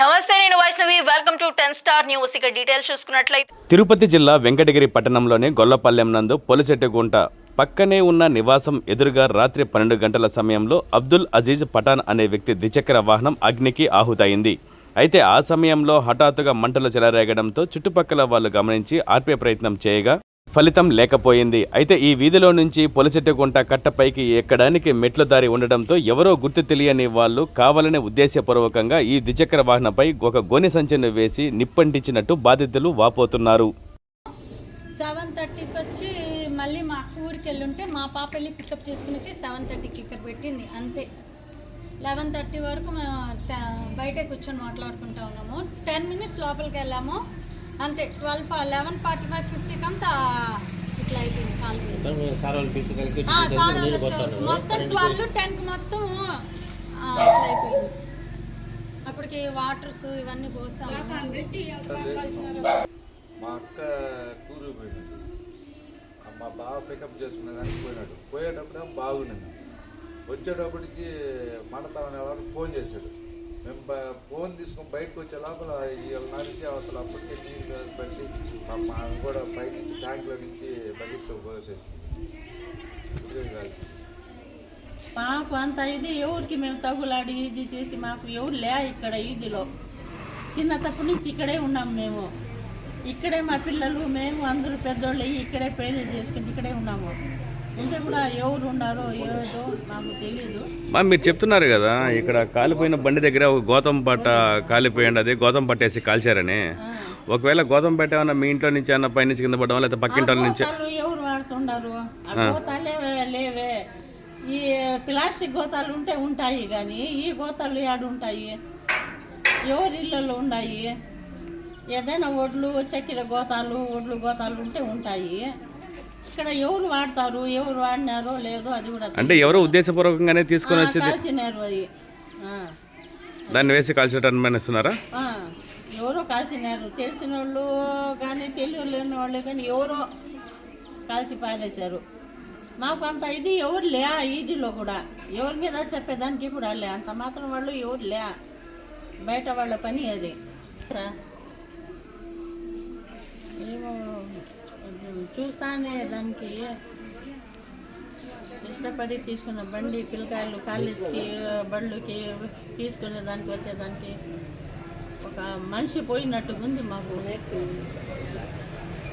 నమస్తే నేను Vaishnavi. Welcome to ten star news ఇక డీటెయిల్స్ చూసుకున్నట్లయితే తిరుపతి జిల్లా వెంకటగిరి పట్టణంలోని గొల్లపల్లెం నందు పొలిచెట్టుగుంట పక్కనే ఉన్న నివాసం ఎదురుగా రాత్రి పన్నెండు గంటల సమయంలో అబ్దుల్ అజీజ్ పఠాన్ అనే వ్యక్తి ద్విచక్ర వాహనం అగ్నికి ఆహుతైంది అయితే ఆ సమయంలో హఠాత్తుగా మంటలు చెలరేగడంతో చుట్టుపక్కల వాళ్ళు గమనించి ఆర్పే ప్రయత్నం చేయగా ఫలితం లేకపోయింది. అయితే ఈ వీధిలో నుంచి పొలిచెట్టుగుంట కట్టపైకి ఎక్కడానికి మెట్ల దారి ఉండడంతో ఎవరో గుర్తు తెలియని వాళ్ళు కావాలనే ఉద్దేశపూర్వకంగా ఈ ద్విచక్ర వాహనపై ఒక గోనె సంచిని వేసి నిప్పంటించినట్టు బాధితులు వాపోతున్నారు. సెవెన్ థర్టీకి వచ్చి మళ్ళీ మా ఊరికి వెళ్ళి ఉంటే మా పాప వెళ్ళి పికప్ చేసుకుని వచ్చి సెవెన్ థర్టీకి ఇక్కడ పెట్టింది అంతే. లెవెన్ థర్టీ వరకు మేము ట- బయటే కూర్చొని మాట్లాడుకుంటా ఉన్నాము. టెన్ మినిట్స్ లోపలికి వెళ్ళాము. అంతే ట్వెల్వ్ లెవెన్ ఫార్టీ ఫైవ్ ఫిఫ్టీకి అంతా ఇట్లా అయిపోయింది కాలు. మొత్తం ట్వెల్వ్ టెన్కి మొత్తం ఇట్లా అయిపోయింది. అప్పటికి వాటర్స్ ఇవన్నీ పోసాము. మా అక్క టూరు మా బావ పికప్ చేసుకునే దానికి పోయినాడు పోయేటప్పుడు బాగుండింది. వచ్చేటప్పటికి మండతామని ఎవరు ఫోన్ చేశాడు. మేము బ- ఫోన్ తీసుకొని బయటకు వచ్చే లోపల వీళ్ళ నడిచి అవతల అప్పటికే నీళ్ళు పెట్టి మా మా ఆమె కూడా పైనుంచి ట్యాంక్లో నుంచి బకెట్లో పోసేసి ఇదే కాదు మాకు అంత ఇది ఎవరికి మేము తగులాడి ఇది చేసి మాకు ఎవరు లే ఇక్కడ ఈదిలో చిన్నతప్పటి నుంచి ఇక్కడే ఉన్నాం మేము ఇక్కడే మా పిల్లలు మేము అందరూ పెద్దోళ్ళు అయ్యి ఇక్కడే పెళ్ళి చేసుకుని ఇక్కడే ఉన్నాము మా మీరు చెప్తున్నారు కదా ఇక్కడ కాలిపోయిన బండి దగ్గర ఒక గోతం పట్ట కాలిపోయింది అది గోతం పట్టేసి కాల్చారని. ఒకవేళ గోతం పట్ట ఏమన్నా మీ ఇంట్లో నుంచి అన్న పై నుంచి కింద పడ్డామా లేకపోతే పక్కింటి నుంచి? ఎవరు గోతాలే లేవే ఈ ప్లాస్టిక్ గోతాలు ఉంటే ఉంటాయి కానీ ఈ గోతాలు ఏడు ఉంటాయి? ఎవరి ఇళ్ళల్లో ఉన్నాయి ఏదైనా ఒడ్లు చక్కెర గోతాలు ఒడ్లు గోతాలు ఉంటే ఉంటాయి. ఇక్కడ ఎవరు వాడతారు ఎవరు వాడినారో లేదో అది కూడా అంటే ఎవరో ఉద్దేశపూర్వకంగానే తీసుకొని వచ్చి కాల్చినారు ఆ. దాన్ని వేసి ఆ, ఎవరో కాల్చినారు. తెలిసిన వాళ్ళు కానీ తెలియలేని వాళ్ళు కానీ ఎవరో కాల్చి పారేశారు. మాకు అంత ఇది ఎవరు లే ఆ ఈదిలో కూడా. ఎవరి మీద చెప్పేదానికి కూడా లే. అంత మాత్రం వాళ్ళు ఎవరు లే. బయట వాళ్ళ పని అది. చూస్తానే దానికి. ఇష్టపడి తీసుకున్న బండి పిల్లకాయలు కాలేజీకి బళ్ళుకి తీసుకునే దానికి వచ్చేదానికి ఒక మనిషి పోయినట్టుగా ఉంది మాకు.